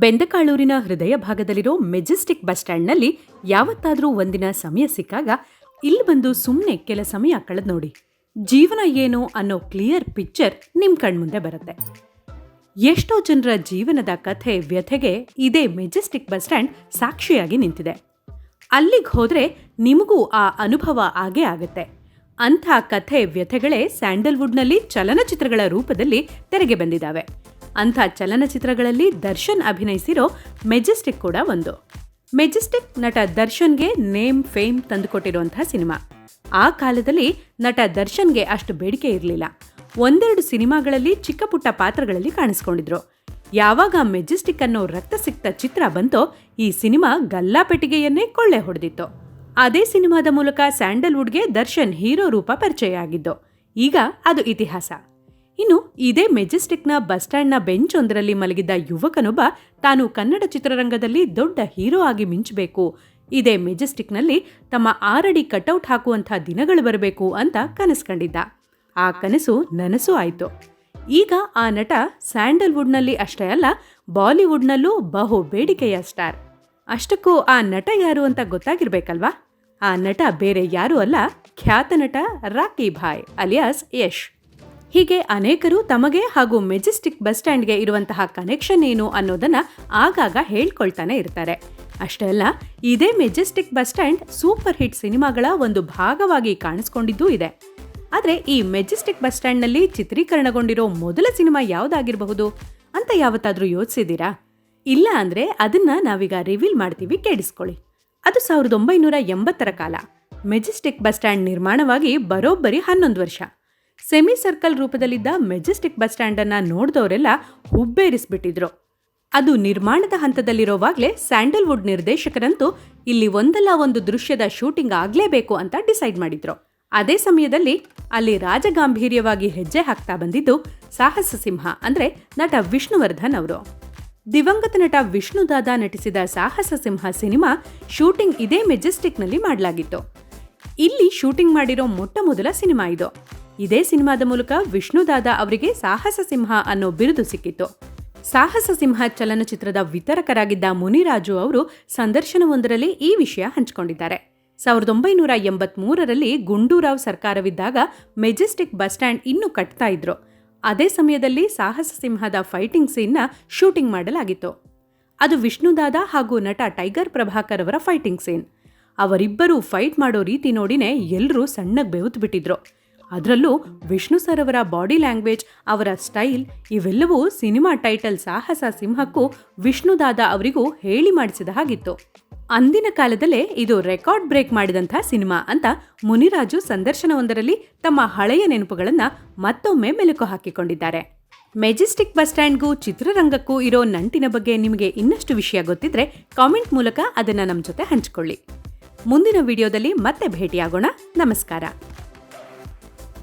ಬೆಂದಕಾಳೂರಿನ ಹೃದಯ ಭಾಗದಲ್ಲಿರೋ Majestic bus ಸ್ಟ್ಯಾಂಡ್ನಲ್ಲಿ ಯಾವತ್ತಾದರೂ ಒಂದಿನ ಸಮಯ ಸಿಕ್ಕಾಗ ಇಲ್ಲಿ ಬಂದು ಸುಮ್ಮನೆ ಕೆಲ ಸಮಯ ಕಳೆದು ನೋಡಿ. ಜೀವನ ಏನು ಅನ್ನೋ ಕ್ಲಿಯರ್ ಪಿಕ್ಚರ್ ನಿಮ್ಮ ಕಣ್ಮುಂದೆ ಬರುತ್ತೆ. ಎಷ್ಟೋ ಜನರ ಜೀವನದ ಕಥೆ ವ್ಯಥೆಗೆ ಇದೇ ಮೆಜೆಸ್ಟಿಕ್ ಬಸ್ ಸ್ಟ್ಯಾಂಡ್ ಸಾಕ್ಷಿಯಾಗಿ ನಿಂತಿದೆ. ಅಲ್ಲಿಗೆ ಹೋದರೆ ನಿಮಗೂ ಆ ಅನುಭವ ಆಗೇ ಆಗುತ್ತೆ. ಅಂಥ ಕಥೆ ವ್ಯಥೆಗಳೇ ಸ್ಯಾಂಡಲ್ವುಡ್ನಲ್ಲಿ ಚಲನಚಿತ್ರಗಳ ರೂಪದಲ್ಲಿ ತೆರೆಗೆ ಬಂದಿದ್ದಾವೆ ಅಂಥ ಚಲನಚಿತ್ರಗಳಲ್ಲಿ ದರ್ಶನ್ ಅಭಿನಯಿಸಿರೋ ಮೆಜೆಸ್ಟಿಕ್ ಕೂಡ ಒಂದು. ಮೆಜೆಸ್ಟಿಕ್ ನಟ ದರ್ಶನ್ಗೆ ನೇಮ್, ಫೇಮ್ ತಂದುಕೊಟ್ಟಿರುವಂತಹ ಸಿನಿಮಾ. ಆ ಕಾಲದಲ್ಲಿ ನಟ ದರ್ಶನ್ಗೆ ಅಷ್ಟು ಬೇಡಿಕೆ ಇರಲಿಲ್ಲ. ಒಂದೆರಡು ಸಿನಿಮಾಗಳಲ್ಲಿ ಚಿಕ್ಕ ಪುಟ್ಟ ಪಾತ್ರಗಳಲ್ಲಿ ಕಾಣಿಸ್ಕೊಂಡಿದ್ರು. ಯಾವಾಗ ಮೆಜೆಸ್ಟಿಕ್ ಅನ್ನೋ ರಕ್ತ ಸಿಕ್ತ ಚಿತ್ರ ಬಂತೋ ಈ ಸಿನಿಮಾ ಗಲ್ಲಾಪೆಟ್ಟಿಗೆಯನ್ನೇ ಕೊಳ್ಳೆ ಹೊಡೆದಿತ್ತು. ಅದೇ ಸಿನಿಮಾದ ಮೂಲಕ ಸ್ಯಾಂಡಲ್ವುಡ್ಗೆ ದರ್ಶನ್ ಹೀರೋ ರೂಪ ಪರಿಚಯ ಆಗಿದ್ದು. ಈಗ ಅದು ಇತಿಹಾಸ. ಇನ್ನು ಇದೇ ಮೆಜೆಸ್ಟಿಕ್ನ ಬಸ್ ಸ್ಟ್ಯಾಂಡ್ನ ಬೆಂಚ್ ಒಂದರಲ್ಲಿ ಮಲಗಿದ್ದ ಯುವಕನೊಬ್ಬ ತಾನು ಕನ್ನಡ ಚಿತ್ರರಂಗದಲ್ಲಿ ದೊಡ್ಡ ಹೀರೋ ಆಗಿ ಮಿಂಚಬೇಕು. ಇದೇ ಮೆಜೆಸ್ಟಿಕ್ನಲ್ಲಿ ತಮ್ಮ ಆರಡಿ ಕಟೌಟ್ ಹಾಕುವಂಥ ದಿನಗಳು ಬರಬೇಕು ಅಂತ ಕನಸು ಕಂಡಿದ್ದ ಆ ಕನಸು ನನಸು ಆಯಿತು. ಈಗ ಆ ನಟ ಸ್ಯಾಂಡಲ್ವುಡ್ನಲ್ಲಿ ಅಷ್ಟೇ ಅಲ್ಲ, ಬಾಲಿವುಡ್ನಲ್ಲೂ ಬಹು ಬೇಡಿಕೆಯ ಸ್ಟಾರ್. ಅಷ್ಟಕ್ಕೂ ಆ ನಟ ಯಾರು ಅಂತ ಗೊತ್ತಾಗಿರ್ಬೇಕಲ್ವಾ? ಆ ನಟ ಬೇರೆ ಯಾರೂ ಅಲ್ಲ, ಖ್ಯಾತ ನಟ ರಾಕಿ ಭಾಯ್, ಅಲಿಯಾಸ್ ಯಶ್. ಹೀಗೆ ಅನೇಕರು ತಮಗೆ ಹಾಗೂ ಮೆಜೆಸ್ಟಿಕ್ ಬಸ್ ಸ್ಟ್ಯಾಂಡ್ಗೆ ಇರುವಂತಹ ಕನೆಕ್ಷನ್ ಏನು ಅನ್ನೋದನ್ನ ಆಗಾಗ ಹೇಳ್ಕೊಳ್ತಾನೆ ಇರ್ತಾರೆ. ಅಷ್ಟೇ ಅಲ್ಲ, ಇದೇ majestic bus stand super hit ಸಿನಿಮಾಗಳ ಒಂದು ಭಾಗವಾಗಿ ಕಾಣಿಸ್ಕೊಂಡಿದ್ದೂ ಇದೆ. ಆದರೆ ಈ ಮೆಜೆಸ್ಟಿಕ್ ಬಸ್ ಸ್ಟ್ಯಾಂಡ್ನಲ್ಲಿ ಚಿತ್ರೀಕರಣಗೊಂಡಿರೋ ಮೊದಲ ಸಿನಿಮಾ ಯಾವುದಾಗಿರಬಹುದು ಅಂತ ಯಾವತ್ತಾದರೂ ಯೋಚಿಸಿದ್ದೀರಾ? ಇಲ್ಲ ಅಂದರೆ ಅದನ್ನ ನಾವೀಗ ರಿವೀಲ್ ಮಾಡ್ತೀವಿ, ಕೇಳಿಸ್ಕೊಳ್ಳಿ. ಅದು ಸಾವಿರದ ಒಂಬೈನೂರ ಎಂಬತ್ತರ ಕಾಲ. ಮೆಜೆಸ್ಟಿಕ್ ಬಸ್ ಸ್ಟ್ಯಾಂಡ್ ನಿರ್ಮಾಣವಾಗಿ ಬರೋಬ್ಬರಿ ಹನ್ನೊಂದು ವರ್ಷ. ಸೆಮಿ ಸರ್ಕಲ್ ರೂಪದಲ್ಲಿದ್ದ ಮೆಜೆಸ್ಟಿಕ್ ಬಸ್ ಸ್ಟ್ಯಾಂಡನ್ನು ನೋಡಿದವರೆಲ್ಲ ಹುಬ್ಬೇರಿಸ್ಬಿಟ್ಟಿದ್ರು. ಅದು ನಿರ್ಮಾಣದ ಹಂತದಲ್ಲಿರೋವಾಗಲೇ ಸ್ಯಾಂಡಲ್ವುಡ್ ನಿರ್ದೇಶಕರಂತೂ ಇಲ್ಲಿ ಒಂದಲ್ಲ ಒಂದು ದೃಶ್ಯದ ಶೂಟಿಂಗ್ ಆಗಲೇಬೇಕು ಅಂತ ಡಿಸೈಡ್ ಮಾಡಿದ್ರು. ಅದೇ ಸಮಯದಲ್ಲಿ ಅಲ್ಲಿ ರಾಜಗಾಂಭೀರ್ಯವಾಗಿ ಹೆಜ್ಜೆ ಹಾಕ್ತಾ ಬಂದಿದ್ದು ಸಾಹಸ ಸಿಂಹ, ಅಂದ್ರೆ ನಟ ವಿಷ್ಣುವರ್ಧನ್ ಅವರು. ದಿವಂಗತ ನಟ ವಿಷ್ಣುದಾದ ನಟಿಸಿದ ಸಾಹಸ ಸಿಂಹ ಸಿನಿಮಾ ಶೂಟಿಂಗ್ ಇದೇ ಮೆಜೆಸ್ಟಿಕ್ನಲ್ಲಿ ಮಾಡಲಾಗಿತ್ತು. ಇಲ್ಲಿ ಶೂಟಿಂಗ್ ಮಾಡಿರೋ ಮೊಟ್ಟ ಮೊದಲ ಸಿನಿಮಾ ಇದು. ಇದೇ ಸಿನಿಮಾದ ಮೂಲಕ ವಿಷ್ಣುದಾದ ಅವರಿಗೆ ಸಾಹಸ ಸಿಂಹ ಅನ್ನೋ ಬಿರುದು ಸಿಕ್ಕಿತ್ತು. ಸಾಹಸ ಸಿಂಹ ಚಲನಚಿತ್ರದ ವಿತರಕರಾಗಿದ್ದ ಮುನಿರಾಜು ಅವರು ಸಂದರ್ಶನವೊಂದರಲ್ಲಿ ಈ ವಿಷಯ ಹಂಚಿಕೊಂಡಿದ್ದಾರೆ. ಸಾವಿರದ ಒಂಬೈನೂರ ಎಂಬತ್ಮೂರರಲ್ಲಿ ಗುಂಡೂರಾವ್ ಸರ್ಕಾರವಿದ್ದಾಗ ಮೆಜೆಸ್ಟಿಕ್ ಬಸ್ ಸ್ಟ್ಯಾಂಡ್ ಇನ್ನೂ ಕಟ್ತಾ ಇದ್ರು. ಅದೇ ಸಮಯದಲ್ಲಿ ಸಾಹಸ ಸಿಂಹದ ಫೈಟಿಂಗ್ ಸೀನ್ನ ಶೂಟಿಂಗ್ ಮಾಡಲಾಗಿತ್ತು. ಅದು ವಿಷ್ಣುದಾದ ಹಾಗೂ ನಟ ಟೈಗರ್ ಪ್ರಭಾಕರ್ ಅವರ ಫೈಟಿಂಗ್ ಸೀನ್. ಅವರಿಬ್ಬರೂ ಫೈಟ್ ಮಾಡೋ ರೀತಿ ನೋಡಿನೇ ಎಲ್ಲರೂ ಸಣ್ಣಗೆ ಬೆವುತು ಬಿಟ್ಟಿದ್ರು. ಅದರಲ್ಲೂ ವಿಷ್ಣು ಸರ್ ಅವರ ಬಾಡಿ ಲ್ಯಾಂಗ್ವೇಜ್, ಅವರ ಸ್ಟೈಲ್, ಇವೆಲ್ಲವೂ ಸಿನಿಮಾ ಟೈಟಲ್ ಸಾಹಸ ಸಿಂಹಕ್ಕೂ ವಿಷ್ಣುದಾದ ಅವರಿಗೂ ಹೇಳಿ ಮಾಡಿಸಿದ ಹಾಗಿತ್ತು. ಅಂದಿನ ಕಾಲದಲ್ಲೇ ಇದು ರೆಕಾರ್ಡ್ ಬ್ರೇಕ್ ಮಾಡಿದಂಥ ಸಿನಿಮಾ ಅಂತ ಮುನಿರಾಜು ಸಂದರ್ಶನವೊಂದರಲ್ಲಿ ತಮ್ಮ ಹಳೆಯ ನೆನಪುಗಳನ್ನು ಮತ್ತೊಮ್ಮೆ ಮೆಲುಕು ಹಾಕಿಕೊಂಡಿದ್ದಾರೆ. ಮೆಜೆಸ್ಟಿಕ್ ಬಸ್ ಸ್ಟ್ಯಾಂಡ್ಗೂ ಚಿತ್ರರಂಗಕ್ಕೂ ಇರೋ ನಂಟಿನ ಬಗ್ಗೆ ನಿಮಗೆ ಇನ್ನಷ್ಟು ವಿಷಯ ಗೊತ್ತಿದ್ರೆ ಕಾಮೆಂಟ್ ಮೂಲಕ ಅದನ್ನು ನಮ್ಮ ಜೊತೆ ಹಂಚಿಕೊಳ್ಳಿ. ಮುಂದಿನ ವಿಡಿಯೋದಲ್ಲಿ ಮತ್ತೆ ಭೇಟಿಯಾಗೋಣ. ನಮಸ್ಕಾರ.